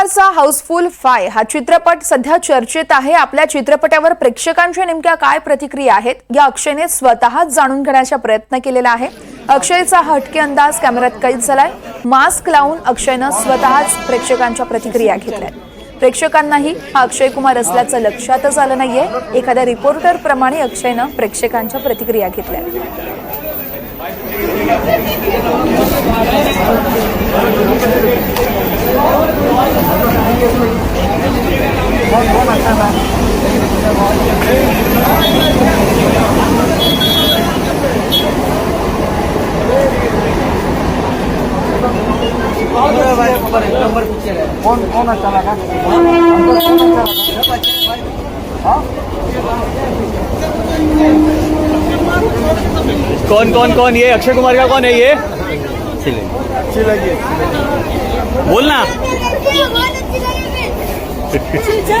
House full five हा चित्रपट सध्या चर्चेत आहे. आपल्या चित्रपटावर प्रेक्षकांच्या नेमक्या काय प्रतिक्रिया आहेत या अक्षयने स्वतःच जाणून घेण्याचा प्रयत्न केलेला आहे. अक्षयचा हटके अंदाज कॅमेऱ्यात कैद झालाय. मास्क लावून अक्षयनं स्वतःच प्रेक्षकांच्या प्रतिक्रिया घेतल्या प्रेक्षकांनाही हा अक्षय कुमार असल्याचं लक्षातच आलं नाहीये. एखाद्या रिपोर्टर प्रमाणे अक्षयनं प्रेक्षकांच्या प्रतिक्रिया घेतल्या कौन कौन अच्छा लगा हमको कौन हाँ? कौन कौन कौन ये अक्षय कुमार का कौन है ये अच्छी लगी 姐姐姐